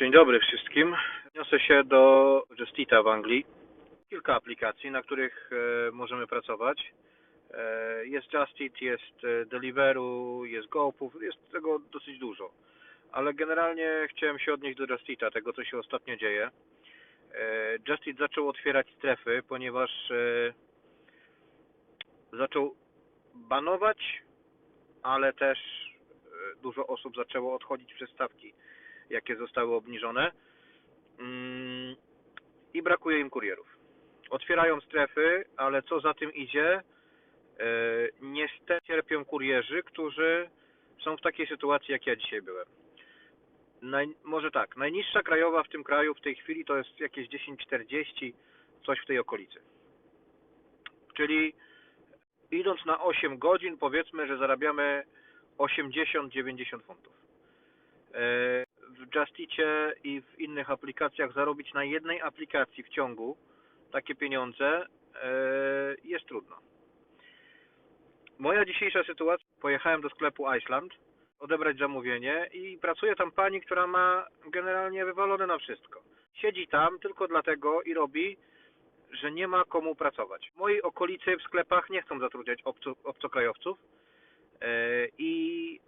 Dzień dobry wszystkim. Odniosę się do Justita w Anglii. Kilka aplikacji, na których e, możemy pracować. E, jest Justit, jest e, Deliveroo, jest GoPuf, jest tego dosyć dużo. Ale generalnie chciałem się odnieść do Justita, tego co się ostatnio dzieje. E, Justit zaczął otwierać strefy, ponieważ e, zaczął banować, ale też e, dużo osób zaczęło odchodzić przez stawki, jakie zostały obniżone Mm, i brakuje im kurierów. Otwierają strefy, ale co za tym idzie, e, niestety cierpią kurierzy, którzy są w takiej sytuacji, jak ja dzisiaj byłem. Naj, może tak, najniższa krajowa w tym kraju w tej chwili to jest jakieś 10,40, coś w tej okolicy. Czyli idąc na 8 godzin, powiedzmy, że zarabiamy 80-90 funtów. W Justicie i w innych aplikacjach zarobić na jednej aplikacji w ciągu takie pieniądze e, jest trudno. Moja dzisiejsza sytuacja, pojechałem do sklepu Iceland odebrać zamówienie i pracuje tam pani, która ma generalnie wywalone na wszystko. Siedzi tam tylko dlatego i robi, że nie ma komu pracować. W mojej okolicy w sklepach nie chcą zatrudniać obco, obcokrajowców e, i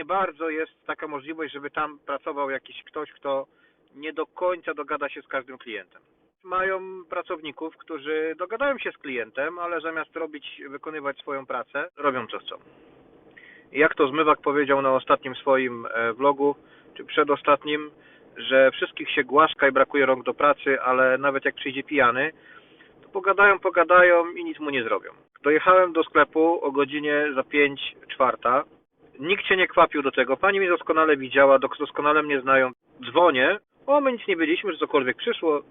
nie bardzo jest taka możliwość, żeby tam pracował jakiś ktoś, kto nie do końca dogada się z każdym klientem. Mają pracowników, którzy dogadają się z klientem, ale zamiast robić, wykonywać swoją pracę, robią co chcą. Jak to Zmywak powiedział na ostatnim swoim e, vlogu, czy przedostatnim, że wszystkich się głaszka i brakuje rąk do pracy, ale nawet jak przyjdzie pijany, to pogadają, pogadają i nic mu nie zrobią. Dojechałem do sklepu o godzinie za 5 czwarta. Nikt się nie kwapił do tego. Pani mnie doskonale widziała, dos- doskonale mnie znają. Dzwonię. O, my nic nie wiedzieliśmy, że cokolwiek przyszło.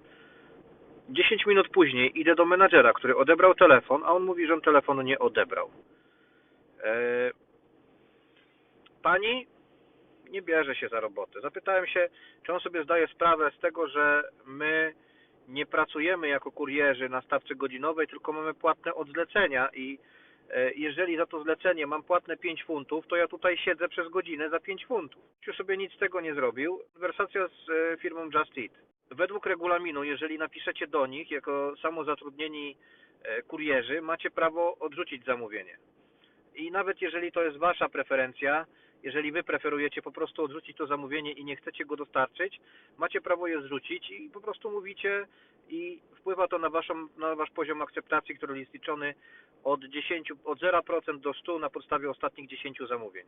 10 minut później idę do menadżera, który odebrał telefon, a on mówi, że on telefonu nie odebrał. Eee, pani nie bierze się za robotę. Zapytałem się, czy on sobie zdaje sprawę z tego, że my nie pracujemy jako kurierzy na stawce godzinowej, tylko mamy płatne od zlecenia i jeżeli za to zlecenie mam płatne 5 funtów, to ja tutaj siedzę przez godzinę za 5 funtów. Już sobie nic z tego nie zrobił. Konwersacja z e, firmą Just Eat. Według regulaminu, jeżeli napiszecie do nich jako samozatrudnieni e, kurierzy, macie prawo odrzucić zamówienie. I nawet jeżeli to jest wasza preferencja, jeżeli wy preferujecie po prostu odrzucić to zamówienie i nie chcecie go dostarczyć, macie prawo je zrzucić i po prostu mówicie i wpływa to na, waszą, na wasz poziom akceptacji, który jest liczony od 10, od 0% do 100 na podstawie ostatnich 10 zamówień.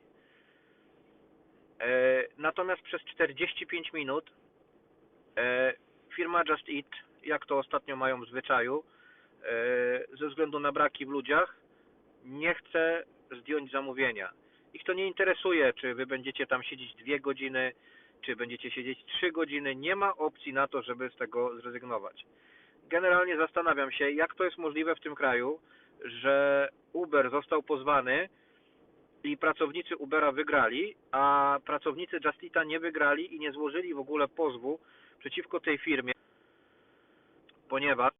E, natomiast przez 45 minut e, firma Just Eat, jak to ostatnio mają w zwyczaju, e, ze względu na braki w ludziach, nie chce zdjąć zamówienia. Ich to nie interesuje, czy wy będziecie tam siedzieć dwie godziny, czy będziecie siedzieć trzy godziny. Nie ma opcji na to, żeby z tego zrezygnować. Generalnie zastanawiam się, jak to jest możliwe w tym kraju, że Uber został pozwany i pracownicy Ubera wygrali, a pracownicy Justita nie wygrali i nie złożyli w ogóle pozwu przeciwko tej firmie, ponieważ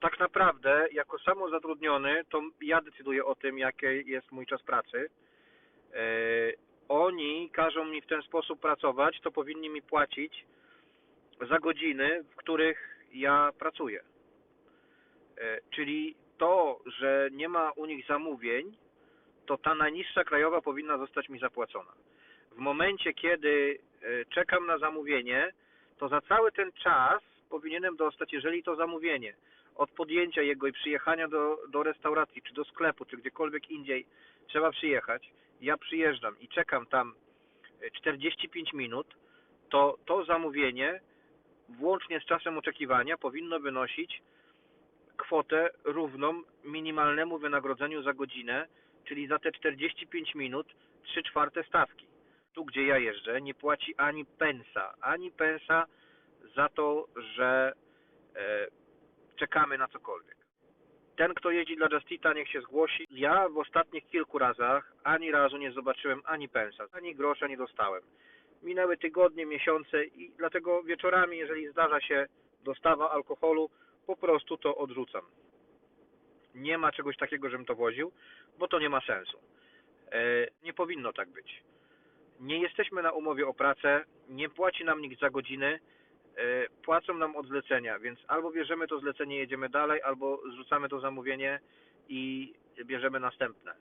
tak naprawdę jako samozatrudniony to ja decyduję o tym, jaki jest mój czas pracy. E, Oni każą mi w ten sposób pracować, to powinni mi płacić za godziny, w których ja pracuję. E, Czyli to, że nie ma u nich zamówień, to ta najniższa krajowa powinna zostać mi zapłacona. W momencie, kiedy e, czekam na zamówienie, to za cały ten czas powinienem dostać, jeżeli to zamówienie od podjęcia jego i przyjechania do, do restauracji, czy do sklepu, czy gdziekolwiek indziej trzeba przyjechać, ja przyjeżdżam i czekam tam e, 45 minut, to to zamówienie włącznie z czasem oczekiwania powinno wynosić kwotę równą minimalnemu wynagrodzeniu za godzinę, czyli za te 45 minut 3 czwarte stawki. Tu, gdzie ja jeżdżę, nie płaci ani pensa, ani pensa za to, że e, czekamy na cokolwiek. Ten, kto jeździ dla Justita, niech się zgłosi. Ja w ostatnich kilku razach ani razu nie zobaczyłem ani pensa, ani grosza nie dostałem. Minęły tygodnie, miesiące i dlatego wieczorami, jeżeli zdarza się dostawa alkoholu, po prostu to odrzucam. Nie ma czegoś takiego, żebym to woził, bo to nie ma sensu. E, Nie powinno tak być. nie jesteśmy na umowie o pracę, nie płaci nam nikt za godziny, płacą nam od zlecenia, więc albo bierzemy to zlecenie, jedziemy dalej, albo zrzucamy to zamówienie i bierzemy następne.